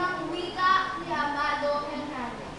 ng wika ni Amado Hernandez.